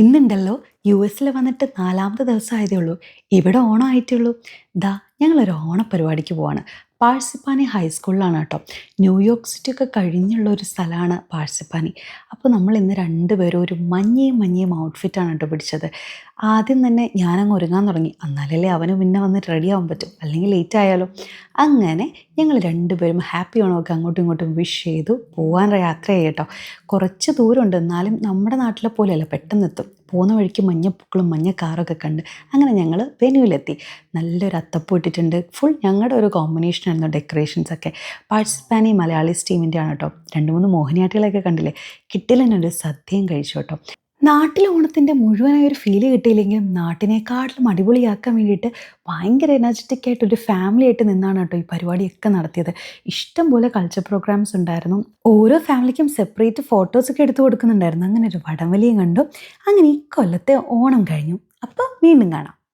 ഇന്നുണ്ടല്ലോ U എസിൽ വന്നിട്ട് നാലാമത്തെ ദിവസമായതേ ഉള്ളൂ. ഇവിടെ ഓണമായിട്ടേ ഉള്ളൂ ദാ ഞങ്ങളൊരു ഓണപ്പരിപാടിക്ക് പോവാണ്. പാഴ്സിപ്പാനി ഹൈസ്കൂളിലാണ് കേട്ടോ. ന്യൂയോർക്ക് സിറ്റി ഒക്കെ കഴിഞ്ഞുള്ള ഒരു സ്ഥലമാണ് പാഴ്സിപ്പാനി. അപ്പോൾ നമ്മൾ ഇന്ന് രണ്ടുപേരും ഒരു മഞ്ഞയും മഞ്ഞയും ഔട്ട്ഫിറ്റാണ് കേട്ടോ പിടിച്ചത്. ആദ്യം തന്നെ ഞാനങ്ങ് ഒരുങ്ങാൻ തുടങ്ങി. എന്നാലല്ലേ അവന് പിന്നെ വന്നിട്ട് റെഡി ആവാൻ പറ്റും. അല്ലെങ്കിൽ ലേറ്റ് ആയാലോ. അങ്ങനെ ഞങ്ങൾ രണ്ടുപേരും ഹാപ്പി ഓണമൊക്കെ അങ്ങോട്ടും ഇങ്ങോട്ടും വിഷ് ചെയ്തു. പോകാൻ യാത്ര കേട്ടോ. കുറച്ച് ദൂരമുണ്ട്. എന്നാലും നമ്മുടെ നാട്ടിലെ പോലെയല്ല. പെട്ടെന്ന് എത്തും. പോകുന്ന വഴിക്ക് മഞ്ഞപ്പൂക്കളും മഞ്ഞ കാറൊക്കെ കണ്ട് അങ്ങനെ ഞങ്ങൾ വെനുവിലെത്തി. നല്ലൊരു അത്തപ്പൂ ഇട്ടിട്ടുണ്ട്. ഫുൾ ഞങ്ങളുടെ ഒരു കോമ്പിനേഷനായിരുന്നു ഡെക്കറേഷൻസ് ഒക്കെ. പാർട്ടിസിപ്പാനി മലയാളീസ് ടീമിന്റെ ആണ് കേട്ടോ. രണ്ട് മൂന്ന് മോഹിനിയാട്ടികളൊക്കെ കണ്ടില്ലേ? കിട്ടില്ലെന്നൊരു സദ്യയും കഴിച്ചു കേട്ടോ. നാട്ടിലെ ഓണത്തിന്റെ മുഴുവനായ ഒരു ഫീൽ കിട്ടിയില്ലെങ്കിലും നാട്ടിനേക്കാട്ടിലും അടിപൊളിയാക്കാൻ വേണ്ടിയിട്ട് ഭയങ്കര എനർജറ്റിക് ആയിട്ട് ഒരു ഫാമിലി ആയിട്ട് നിന്നാണ് കേട്ടോ ഈ പരിപാടിയൊക്കെ നടത്തിയത്. ഇഷ്ടം പോലെ കൾച്ചർ പ്രോഗ്രാംസ് ഉണ്ടായിരുന്നു. ഓരോ ഫാമിലിക്കും സെപ്പറേറ്റ് ഫോട്ടോസൊക്കെ എടുത്തു കൊടുക്കുന്നുണ്ടായിരുന്നു. അങ്ങനെ ഒരു വടംവലിയും കണ്ടു. അങ്ങനെ ഈ കൊല്ലത്തെ ഓണം കഴിഞ്ഞു. അപ്പോൾ വീണ്ടും കാണാം.